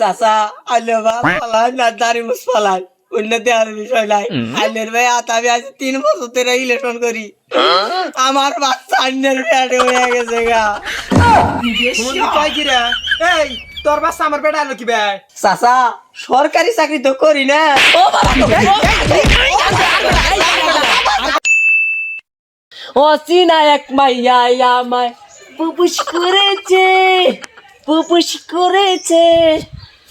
চাচা আলে বা পালাই না দাড়ি মুস পালাই উন্নতি আর বিষয় নাই আলের ভাই আতাবি আজ তিন বছর ধরে ইলেকশন করি আমার বাচ্চা অন্যের পেটে হয়ে গেছে গা কয় কি রে এই তোর বাচ্চা আমার বেটা আলো কি বে চাচা সরকারি চাকরি তো করি না ও চিনা এক মাইয়া আমায় পুপুস করেছে পুপুস করেছে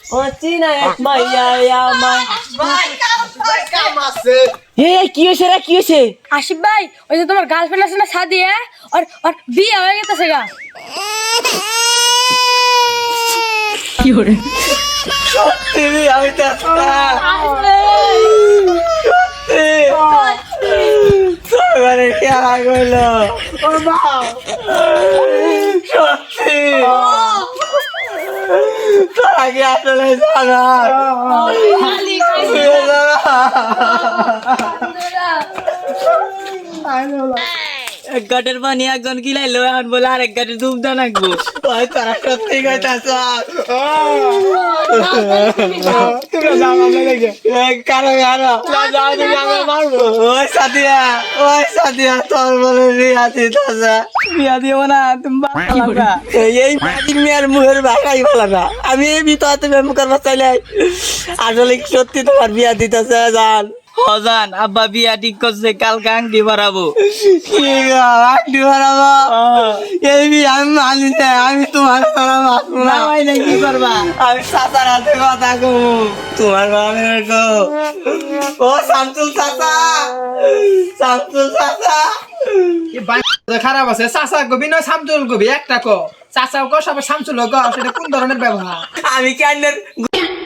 ও চিনা এক মাইয়া আমায় হে কি হয়েছে রে কি হয়েছে? আশিফ ভাই ওই যে তোমার গার্লফ্রেন্ড আছে না সাদিয়া আর আর বিয়ে হয়ে গেছে গা। তুমি আমি চাচা সরকারে খেলা করল। সত্যি তারা কি আসলে জানা এক গাটের পানি একজন গিলাইলো এখন বলে আরেক গাটের দুধ দান আঁকবো ওই তারা সত্যি বিয়া বিয়া আমি তুমি মুখের বাচ্চাইলে আসলে সত্যি তোমার বিয়া দিতেছে জান? হজান আব্বা বিয়া ঠিক করছে কালকে আংটি বাড়াবো। কি গো, বাড়াবো? এই বিয়ে আমি মানি না আমি তোমার না। কি করবা? আমি সাঁতার হাতে কথা কো তোমার বাবার গো ও শামসুল চাচা শামসুল চাচা। খারাপ আছে। চাচা গবি নয় সামচুল গবি একটা ক। চাচা ক সব সামচুল গ সেটা কোন ধরনের ব্যবহার? আমি কি আন্নের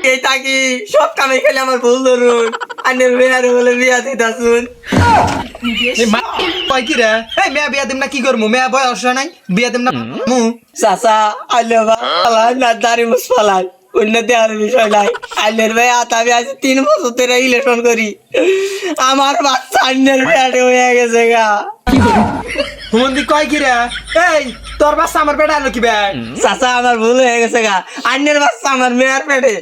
এই থাকি? সব কামে খেলে আমার ভুল ধরুন। আন্নের মেয়ারে বলে বিয়া দিতাছুন। কয় কি রে? এই মেয়া বিয়া দিম না কি করমু? মেয়া বয়স হয় নাই? বিয়া দিম না মু। চাচা আলে বা পালাই না দাড়ি মুস উন্নতি আর বিষয় নাই। আলের ভাই আতাবি আজ তিন বছর ধরে ইলেকশন করি। আমার বাচ্চা অন্যের পেটে হয়ে গেছে গা। হুমন্দি কয় কি রে? এই তোর বাচ্চা আমার বেটা আলো কি বে? চাচা আমার ভুল হয়ে গেছে গা। অন্যের বাচ্চা আমার মেয়ের পেটে।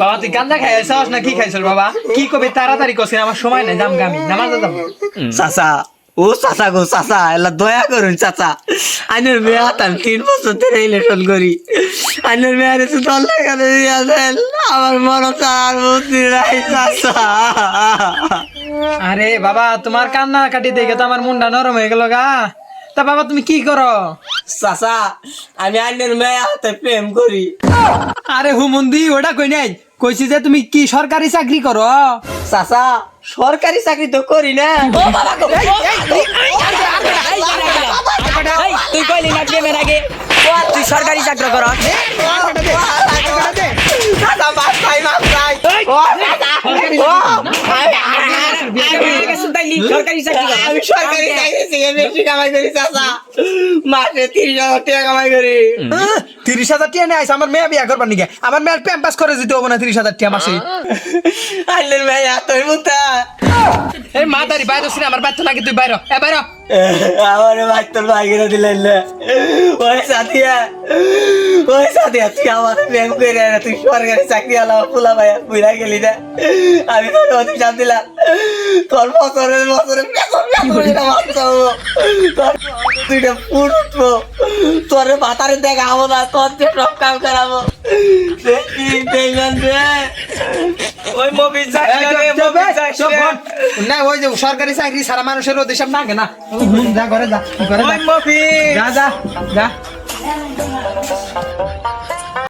বাবা তুই গান্দা খাইছস না কি খাইছস বাবা? কি কবি তাড়াতাড়ি কছিস আমার সময় নাই যাম গামি নামাজ যাম চাচা ও চাচা গো চাচা এলা দয়া করুন চাচা। আইনের মেয়ে হাতাম তিন বছর ধরে ইলেকশন করি। আইনের মেয়ের তো দল লাগাতে দিয়েছেন আমার মনে চার বুদ্ধি নাই চাচা। আরে বাবা তোমার কান্না কাটি দেখে তো আমার মুন্ডা নরম হয়ে গেল গা। তা বাবা তুমি কি করো? চাচা আমি আইনের মেয়ে হাতে প্রেম করি আরে হুমন্দি ওটা কই নাই কইছি যে তুমি কি সরকারি চাকরি করো চাচা সরকারি চাকরি তো করি না তুই কইলি না প্রেমের আগে তুই সরকারি চাকরি কর চাচা বাস খাই মাছ খাই ও সরকারি চাকরি আমি সরকারি চাকরি থেকে বেশি কামাই করি চাচা। মাসে তিরিশ হাজার টাকা কামাই করি। তিরিশ হাজার টাকা নিয়ে আইসা আমার মেয়ে বিয়া করবার নিকে আমার মেয়ের প্যাম্পাস করে দিতে হব না তিরিশ হাজার টিয়া মাসে। আইলেন ভাই এতই মুতা মা দাঁড়ি, বাইরে ছিল আমার বাচ্চা নাকি তুই বাইর এ, বাইর আমার ভাই কিনে দিলেন না। ওই সাথিয়া ওই সাথিয়া, তুই আমার প্রেম করে না, তুই সরকারি চাকরি আলা, ফুলা ভাই বুঝা গেলি না। আমি তোর অতি চাপ দিলাম। তোর বছরের বছরে বাচ্চা হব তোর তোর যে সব কাম করাবো। না ওই যে সরকারি চাকরি সারা মানুষের ওদের নাগে না। যা করে যা যা যা যা।